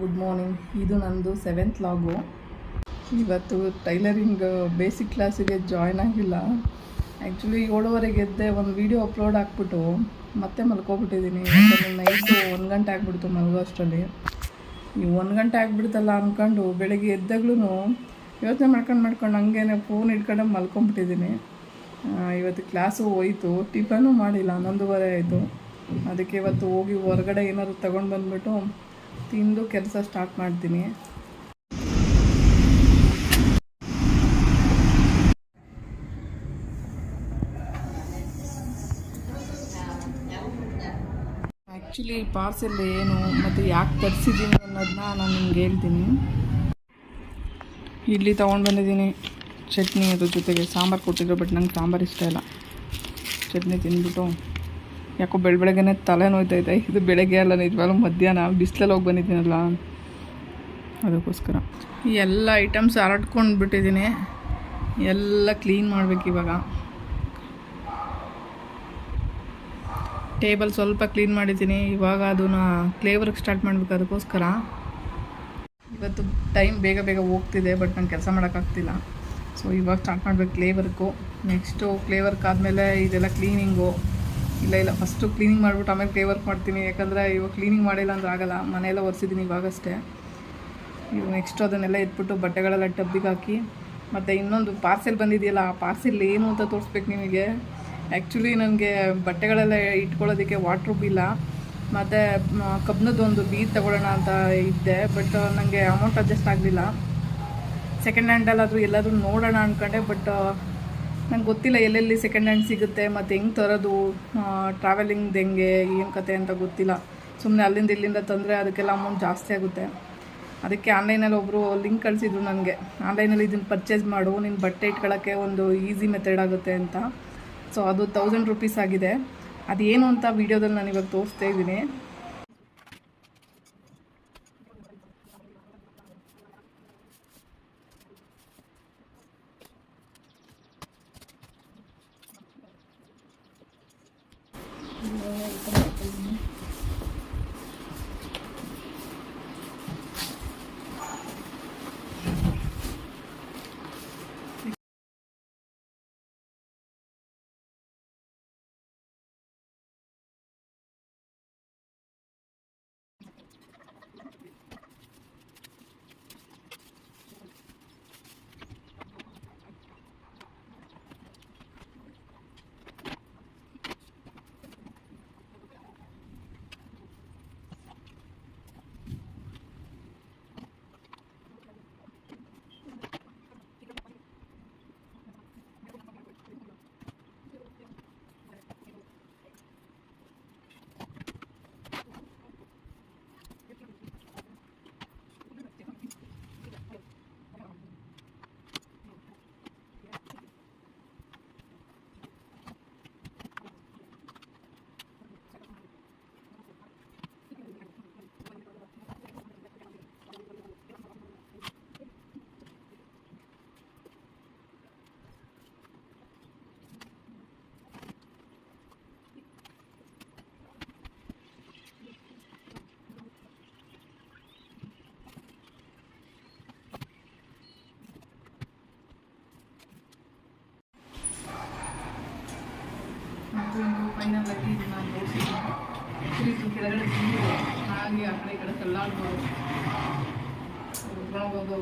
Good morning ಇದು ನಂದು seventh ಲಾಗು ಇವತ್ತು ಟೈಲರಿಂಗ್ ಬೇಸಿಕ್ ಕ್ಲಾಸಿಗೆ ಜಾಯ್ನ್ ಆಗಿಲ್ಲ. ಆ್ಯಕ್ಚುಲಿ ಏಳುವರೆಗೆ ಎದ್ದೆ ಒಂದು ವೀಡಿಯೋ ಅಪ್ಲೋಡ್ ಹಾಕ್ಬಿಟ್ಟು ಮತ್ತೆ ಮಲ್ಕೊಬಿಟ್ಟಿದ್ದೀನಿ ನೈಟು ಒಂದು ಗಂಟೆ ಆಗ್ಬಿಡ್ತು ಮಲಗೋ ಅಷ್ಟರಲ್ಲಿ ಈ ಒಂದು ಗಂಟೆ ಆಗಿಬಿಡ್ತಲ್ಲ ಅಂದ್ಕೊಂಡು ಬೆಳಗ್ಗೆ ಎದ್ದಾಗ್ಲೂ ಯೋಚನೆ ಮಾಡ್ಕೊಂಡು ಮಾಡ್ಕೊಂಡು ಹಂಗೇನೆ ಫೋನ್ ಇಟ್ಕೊಂಡು ಮಲ್ಕೊಂಬಿಟ್ಟಿದ್ದೀನಿ ಇವತ್ತು ಕ್ಲಾಸು ಹೋಯ್ತು. ಟಿಫನು ಮಾಡಿಲ್ಲ ಹನ್ನೊಂದುವರೆ ಆಯಿತು. ಅದಕ್ಕೆ ಇವತ್ತು ಹೋಗಿ ಹೊರಗಡೆ ಏನಾದ್ರು ತಗೊಂಡು ಬಂದ್ಬಿಟ್ಟು ತಿಂದು ಕೆಲಸ ಸ್ಟಾರ್ಟ್ ಮಾಡ್ತೀನಿ. ಆ್ಯಕ್ಚುಲಿ ಪಾರ್ಸೆಲ್ ಏನು ಮತ್ತು ಯಾಕೆ ತರಿಸಿದ್ದೀನಿ ಅನ್ನೋದನ್ನ ನಾನು ನಿಮ್ಗೆ ಹೇಳ್ತೀನಿ. ಇಡ್ಲಿ ತೊಗೊಂಡು ಬಂದಿದ್ದೀನಿ ಚಟ್ನಿ ಅದ್ರ ಜೊತೆಗೆ ಸಾಂಬಾರು ಕೊಟ್ಟಿದ್ರು ಬಟ್ ನಂಗೆ ಸಾಂಬಾರು ಇಷ್ಟ ಇಲ್ಲ. ಚಟ್ನಿ ತಿಂದ್ಬಿಟ್ಟು ಯಾಕೋ ಬೆಳ ಬೆಳಗ್ಗೆನೆ ತಲೆ ನೋಯ್ತೈತೆ ಇದು ಬೆಳಗ್ಗೆ ಅಲ್ಲ, ನಿಜವಾಗ್ಲೂ ಮಧ್ಯಾಹ್ನ. ಬಿಸಿಲಲ್ಲಿ ಹೋಗಿ ಬಂದಿದ್ದೀನಲ್ಲ. ಅದಕ್ಕೋಸ್ಕರ. ಎಲ್ಲ ಐಟಮ್ಸ್ ಹರಡ್ಕೊಂಡು ಬಿಟ್ಟಿದ್ದೀನಿ ಎಲ್ಲ ಕ್ಲೀನ್ ಮಾಡ್ಬೇಕು ಇವಾಗ. ಟೇಬಲ್ ಸ್ವಲ್ಪ ಕ್ಲೀನ್ ಮಾಡಿದ್ದೀನಿ. ಇವಾಗ ಅದನ್ನ ಕ್ಲೇ ವರ್ಕ್ ಸ್ಟಾರ್ಟ್ ಮಾಡ್ಬೇಕು ಅದಕ್ಕೋಸ್ಕರ. ಇವತ್ತು ಟೈಮ್ ಬೇಗ ಬೇಗ ಹೋಗ್ತಿದೆ ಬಟ್ ನಂಗೆ ಕೆಲಸ ಮಾಡೋಕ್ಕಾಗ್ತಿಲ್ಲ. ಸೊ ಇವಾಗ ಸ್ಟಾರ್ಟ್ ಮಾಡ್ಬೇಕು ಕ್ಲೇ ವರ್ಕು ನೆಕ್ಸ್ಟು ಕ್ಲೇ ಆದಮೇಲೆ ಇದೆಲ್ಲ ಕ್ಲೀನಿಂಗು ಇಲ್ಲ ಇಲ್ಲ ಫಸ್ಟು ಕ್ಲೀನಿಂಗ್ ಮಾಡಿಬಿಟ್ಟು ಆಮೇಲೆ ಕ್ಲೇ ವರ್ಕ್ ಮಾಡ್ತೀನಿ. ಯಾಕಂದರೆ ಇವಾಗ ಕ್ಲೀನಿಂಗ್ ಮಾಡಿಲ್ಲ ಅಂದ್ರೆ ಆಗಲ್ಲ. ಮನೆಯೆಲ್ಲ ಒರೆಸಿದ್ದೀನಿ ಇವಾಗಷ್ಟೇ. ಇವಾಗ ನೆಕ್ಸ್ಟ್ ಅದನ್ನೆಲ್ಲ ಎತ್ಬಿಟ್ಟು ಬಟ್ಟೆಗಳೆಲ್ಲ ಟಬ್ಬಿಗೆ ಹಾಕಿ, ಮತ್ತು ಇನ್ನೊಂದು ಪಾರ್ಸೆಲ್ ಬಂದಿದೆಯಲ್ಲ, ಆ ಪಾರ್ಸೆಲ್ ಏನು ಅಂತ ತೋರಿಸ್ಬೇಕು ನಿಮಗೆ. ಆ್ಯಕ್ಚುಲಿ ನನಗೆ ಬಟ್ಟೆಗಳೆಲ್ಲ ಇಟ್ಕೊಳ್ಳೋದಕ್ಕೆ ವಾಟ್ರು ಇಲ್ಲ. ಮತ್ತು ಕಬ್ಬನದೊಂದು ತೊಗೊಳ್ಳೋಣ ತಗೊಳ್ಳೋಣ ಅಂತ ಇದ್ದೆ ಬಟ್ ನನಗೆ ಅಮೌಂಟ್ ಅಡ್ಜಸ್ಟ್ ಆಗಲಿಲ್ಲ. ಸೆಕೆಂಡ್ ಹ್ಯಾಂಡಲ್ಲಾದರೂ ಎಲ್ಲಾದರೂ ನೋಡೋಣ ಅಂದ್ಕೊಂಡೆ ಬಟ್ ನಂಗೆ ಗೊತ್ತಿಲ್ಲ ಎಲ್ಲೆಲ್ಲಿ ಸೆಕೆಂಡ್ ಹ್ಯಾಂಡ್ ಸಿಗುತ್ತೆ, ಮತ್ತು ಹೆಂಗೆ ತರೋದು ಟ್ರಾವೆಲಿಂಗ್ದು ಹೆಂಗೆ, ಏನು ಕತೆ ಅಂತ ಗೊತ್ತಿಲ್ಲ. ಸುಮ್ಮನೆ ಅಲ್ಲಿಂದ ಇಲ್ಲಿಂದ ತಂದರೆ ಅದಕ್ಕೆಲ್ಲ ಅಮೌಂಟ್ ಜಾಸ್ತಿ ಆಗುತ್ತೆ. ಅದಕ್ಕೆ ಆನ್ಲೈನಲ್ಲಿ ಒಬ್ಬರು ಲಿಂಕ್ ಕಳಿಸಿದ್ರು ನನಗೆ. ಆನ್ಲೈನಲ್ಲಿ ಇದನ್ನು ಪರ್ಚೇಸ್ ಮಾಡು ನಿನ್ನ ಬಟ್ಟೆ ಇಟ್ಕೊಳ್ಳೋಕ್ಕೆ ಒಂದು ಈಸಿ ಮೆಥಡ್ ಆಗುತ್ತೆ ಅಂತ. ಸೊ ಅದು ತೌಸಂಡ್ ರುಪೀಸ್ ಆಗಿದೆ. ಅದೇನು ಅಂತ ವೀಡಿಯೋದಲ್ಲಿ ನಾನು ಇವಾಗ ತೋರಿಸ್ತಾ ಇದ್ದೀನಿ. ಆ ಕಡೆ ಈ ಕಡೆ ತಳ್ಳಾಡ್ಬೋದು ಹೋಗೋದು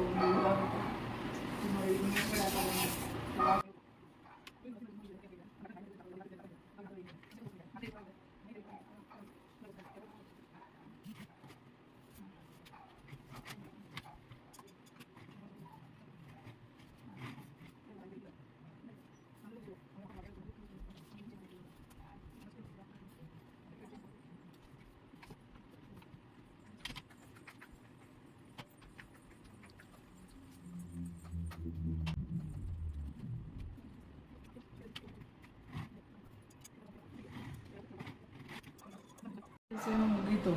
ಒಂದು ಏನೋ ಮುಗೀತು.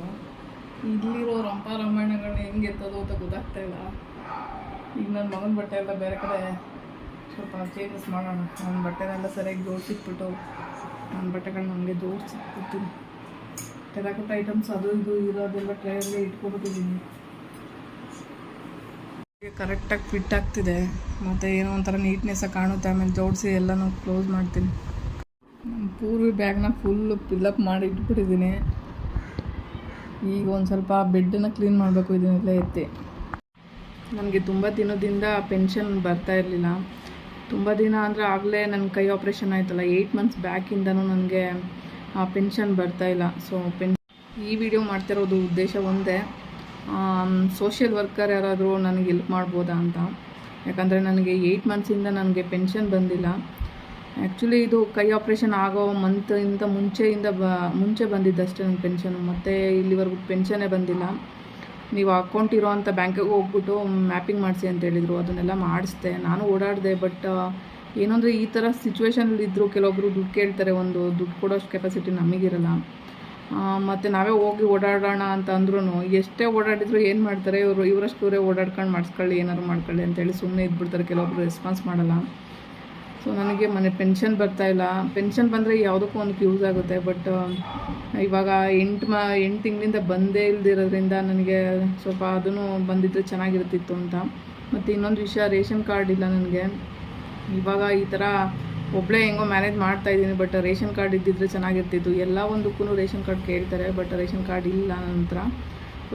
ಇಲ್ಲಿರೋ ರಂಪ ರಾಮಾಯಣಗಳನ್ನ ಹೆಂಗೆ ಎತ್ತೋದು ಅಂತ ಗೊತ್ತಾಗ್ತಾ ಇಲ್ಲ. ಈಗ ನನ್ನ ಮಗನ ಬಟ್ಟೆ ಎಲ್ಲ ಬೇರೆ ಕಡೆ ಸ್ವಲ್ಪ ಚೇಂಜಸ್ ಮಾಡೋಣ. ನನ್ನ ಬಟ್ಟೆನೆಲ್ಲ ಸರಿಯಾಗಿ ಜೋಡಿಸಿಟ್ಬಿಟ್ಟು ನನ್ನ ಬಟ್ಟೆಗಳನ್ನ ಹಂಗೆ ಜೋಡಿಸಿಟ್ಬಿಡ್ತೀನಿ ಟೆರಾಕೋಟ ಐಟಮ್ಸ್ ಅದು ಇದು ಇರೋದೆಲ್ಲ ಟ್ರೈಯಲ್ಲಿ ಇಟ್ಕೊಬಿಟ್ಟಿದ್ದೀನಿ ಕರೆಕ್ಟಾಗಿ ಫಿಟ್ ಆಗ್ತಿದೆ. ಮತ್ತು ಏನೋ ಒಂಥರ ನೀಟ್ನೆಸ್ಸಾಗಿ ಕಾಣುತ್ತೆ. ಆಮೇಲೆ ಜೋಡಿಸಿ ಎಲ್ಲನೂ ಕ್ಲೋಸ್ ಮಾಡ್ತೀನಿ. ನಮ್ಮ ಪೂರ್ವಿ ಬ್ಯಾಗ್ನ ಫುಲ್ಲು ಫಿಲ್ಲಪ್ ಮಾಡಿ ಇಟ್ಬಿಟ್ಟಿದ್ದೀನಿ. ಈಗ ಒಂದು ಸ್ವಲ್ಪ ಬೆಡ್ಡನ್ನು ಕ್ಲೀನ್ ಮಾಡಬೇಕು, ಇದನ್ನೆಲ್ಲ ಎತ್ತಿ. ನನಗೆ ತುಂಬ ದಿನದಿಂದ ಪೆನ್ಷನ್ ಬರ್ತಾ ಇರಲಿಲ್ಲ. ತುಂಬ ದಿನ ಅಂದರೆ ಆಗಲೇ ನನ್ನ ಕೈ ಆಪ್ರೇಷನ್ ಆಯ್ತಲ್ಲ ಏಯ್ಟ್ ಮಂತ್ಸ್ ಬ್ಯಾಕಿಂದನೂ ನನಗೆ, ಆ ಪೆನ್ಷನ್ ಬರ್ತಾ ಇಲ್ಲ. ಸೊ ಪೆನ್ ಈ ವಿಡಿಯೋ ಮಾಡ್ತಿರೋದು ಉದ್ದೇಶ ಒಂದೇ ಸೋಷಿಯಲ್ ವರ್ಕರ್ ಯಾರಾದರೂ ನನಗೆ ಹೆಲ್ಪ್ ಮಾಡ್ಬೋದಾ ಅಂತ. ಯಾಕಂದರೆ ನನಗೆ ಏಯ್ಟ್ ಮಂತ್ಸಿಂದ ನನಗೆ ಪೆನ್ಷನ್ ಬಂದಿಲ್ಲ. ಆ್ಯಕ್ಚುಲಿ ಇದು ಕೈ ಆಪ್ರೇಷನ್ ಆಗೋ ಮಂತಿಂದ ಮುಂಚೆಯಿಂದ ಬ, ಮುಂಚೆ ಬಂದಿದ್ದಷ್ಟೇ ನನ್ನ ಪೆನ್ಷನು ಮತ್ತು ಇಲ್ಲಿವರೆಗೂ ಪೆನ್ಷನ್ನೇ ಬಂದಿಲ್ಲ. ನೀವು ಅಕೌಂಟ್ ಇರೋ ಅಂಥ ಬ್ಯಾಂಕಿಗೆ ಹೋಗ್ಬಿಟ್ಟು ಮ್ಯಾಪಿಂಗ್ ಮಾಡಿಸಿ ಅಂತ ಹೇಳಿದರು. ಅದನ್ನೆಲ್ಲ ಮಾಡಿಸ್ದೆ. ನಾನು ಓಡಾಡಿದೆ ಬಟ್ ಏನಂದರೆ ಈ ಥರ ಸಿಚುವೇಷನಲ್ಲಿ ಇದ್ದರು ಕೆಲವೊಬ್ಬರು ದುಡ್ಡು ಕೇಳ್ತಾರೆ. ಒಂದು ದುಡ್ಡು ಕೊಡೋಷ್ಟು ಕೆಪಾಸಿಟಿ ನಮಗಿರಲ್ಲ. ಮತ್ತು ನಾವೇ ಹೋಗಿ ಓಡಾಡೋಣ ಅಂತ ಅಂದ್ರೂ ಎಷ್ಟೇ ಓಡಾಡಿದ್ರು ಏನು ಮಾಡ್ತಾರೆ? ಇವರು, ಇವರಷ್ಟು ಇವರೇ ಓಡಾಡ್ಕೊಂಡು ಮಾಡಿಸ್ಕೊಳ್ಳಿ, ಏನಾದ್ರು ಮಾಡ್ಕೊಳ್ಳಿ ಅಂತೇಳಿ ಸುಮ್ಮನೆ ಇದ್ಬಿಡ್ತಾರೆ. ಕೆಲವೊಬ್ರು ರೆಸ್ಪಾನ್ಸ್ ಮಾಡಲ್ಲ. ಸೊ ನನಗೆ ಮನೆ ಪೆನ್ಷನ್ ಇಲ್ಲ. ಪೆನ್ಷನ್ ಬಂದರೆ ಯಾವುದಕ್ಕೂ ಒಂದು ಯೂಸ್ ಆಗುತ್ತೆ ಬಟ್ ಇವಾಗ ಎಂಟು ಮ, ಎಂಟು ತಿಂಗಳಿಂದ ಬಂದೇ ಇಲ್ದಿರೋದ್ರಿಂದ ನನಗೆ ಸ್ವಲ್ಪ ಅದೂ ಬಂದಿದ್ದರೆ ಚೆನ್ನಾಗಿರ್ತಿತ್ತು ಅಂತ. ಮತ್ತು ಇನ್ನೊಂದು ವಿಷಯ, ರೇಷನ್ ಕಾರ್ಡ್ ಇಲ್ಲ ನನಗೆ. ಇವಾಗ ಈ ಥರ ಒಬ್ಬಳೇ ಹೆಂಗೋ ಮ್ಯಾನೇಜ್ ಮಾಡ್ತಾ ಇದ್ದೀನಿ ಬಟ್ ರೇಷನ್ ಕಾರ್ಡ್ ಇದ್ದಿದ್ರೆ ಚೆನ್ನಾಗಿರ್ತಿತ್ತು. ಎಲ್ಲ ಒಂದಕ್ಕೂ ರೇಷನ್ ಕಾರ್ಡ್ ಕೇಳ್ತಾರೆ ಬಟ್ ರೇಷನ್ ಕಾರ್ಡ್ ಇಲ್ಲ ಸೊ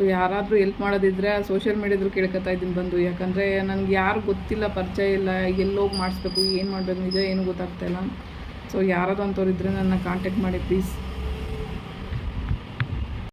ಯಾರಾದರೂ ಎಲ್ಪ್ ಮಾಡೋದಿದ್ರೆ ಸೋಷಿಯಲ್ ಮೀಡಿಯಾದ್ರು ಕೇಳ್ಕೊತಾ ಇದ್ದೀನಿ ಬಂದು. ಯಾಕಂದರೆ ನನಗೆ ಯಾರು ಗೊತ್ತಿಲ್ಲ, ಪರಿಚಯ ಇಲ್ಲ, ಎಲ್ಲೋಗಿ ಮಾಡಿಸ್ಬೇಕು, ಏನು ಮಾಡಬೇಕು, ನಿಜ ಏನು ಗೊತ್ತಾಗ್ತಾ ಇಲ್ಲ. ಸೊ ಯಾರಾದ್ರು ಅಂಥವ್ರು ಇದ್ದರೆ ನನ್ನ ಕಾಂಟ್ಯಾಕ್ಟ್ ಮಾಡಿ ಪ್ಲೀಸ್